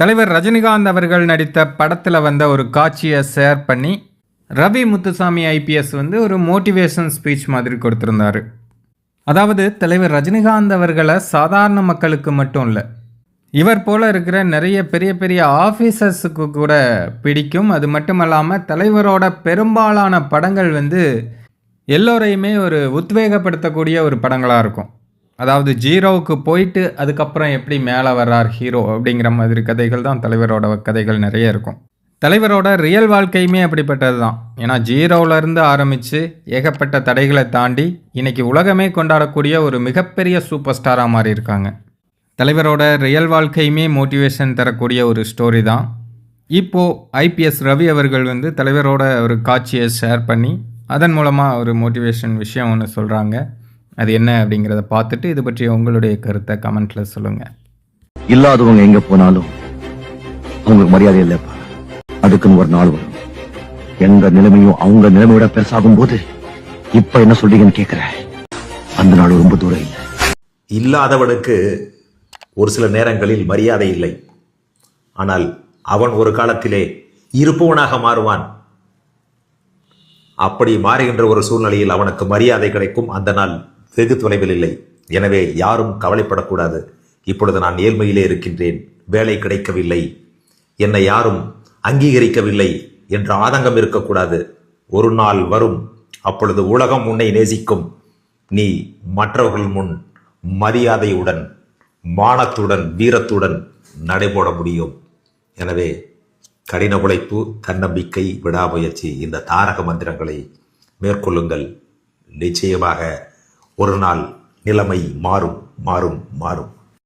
தலைவர் ரஜினிகாந்த் அவர்கள் நடித்த படத்தில் வந்த ஒரு காட்சியை ஷேர் பண்ணி ரவி முத்துசாமி ஐபிஎஸ் வந்து ஒரு மோட்டிவேஷன் ஸ்பீச் மாதிரி கொடுத்துருந்தாரு. அதாவது தலைவர் ரஜினிகாந்த் அவர்களை சாதாரண மக்களுக்கு மட்டும் இல்லை இவர் போல இருக்கிற நிறைய பெரிய பெரிய ஆஃபீஸர்ஸுக்கு கூட பிடிக்கும். அது மட்டும் இல்லாமல் தலைவரோட பெரும்பாலான படங்கள் வந்து எல்லோரையுமே ஒரு உத்வேகப்படுத்தக்கூடிய ஒரு படங்களாக இருக்கும். அதாவது ஜீரோவுக்கு போயிட்டு அதுக்கப்புறம் எப்படி மேலே வர்றார் ஹீரோ அப்படிங்கிற மாதிரி கதைகள் தான் தலைவரோட கதைகள் நிறைய இருக்கும். தலைவரோட ரியல் வாழ்க்கையுமே அப்படிப்பட்டது தான். ஏன்னா ஜீரோவிலேருந்து ஆரம்பித்து ஏகப்பட்ட தடைகளை தாண்டி இன்னைக்கு உலகமே கொண்டாடக்கூடிய ஒரு மிகப்பெரிய சூப்பர் ஸ்டாராக மாறி இருக்காங்க. தலைவரோட ரியல் வாழ்க்கையுமே மோட்டிவேஷன் தரக்கூடிய ஒரு ஸ்டோரி தான். இப்போது ஐபிஎஸ் ரவி அவர்கள் வந்து தலைவரோட ஒரு காட்சியை ஷேர் பண்ணி அதன் மூலமாக ஒரு மோட்டிவேஷன் விஷயம் ஒன்று சொல்கிறாங்க அது என்ன அப்படிங்கிறத பார்த்துட்டு இது பற்றி உங்களுடைய கருத்தை கமெண்ட்டில் சொல்லுங்கள் இல்லாதவங்க எங்க போனாலும் அவங்களுக்கு மரியாதை இல்லப்பா. அதுக்குன்னு ஒரு நாள் வரும். எங்க நிலைமையும் அவங்க நிலைமையோட பெருசாகும் போது இப்ப என்ன சொல்றீங்கன்னு கேக்குறேன். அந்த நாள் ரொம்ப தூரம் இல்லை. இல்லாதவனுக்கு ஒரு சில நேரங்களில் மரியாதை இல்லை. ஆனால் அவன் ஒரு காலத்திலே இருப்பவனாக மாறுவான். அப்படி மாறுகின்ற ஒரு சூழ்நிலையில் அவனுக்கு மரியாதை கிடைக்கும். அந்த நாள் வெகு தொலைவில் இல்லை. எனவே யாரும் கவலைப்படக்கூடாது. இப்பொழுது நான் ஏழ்மையிலே இருக்கின்றேன். வேலை கிடைக்கவில்லை. என்னை யாரும் அங்கீகரிக்கவில்லை என்ற ஆதங்கம் இருக்கக்கூடாது. ஒரு நாள் வரும். அப்பொழுது உலகம் உன்னை நேசிக்கும். நீ மற்றவர்கள் முன் மரியாதையுடன் மானத்துடன் வீரத்துடன் நடைபோட முடியும். எனவே கடின உழைப்பு தன்னம்பிக்கை விடாமுயற்சி இந்த தாரக மந்திரங்களை மேற்கொள்ளுங்கள். நிச்சயமாக ஒரு நாள் நிலைமை மாறும் மாறும் மாறும்.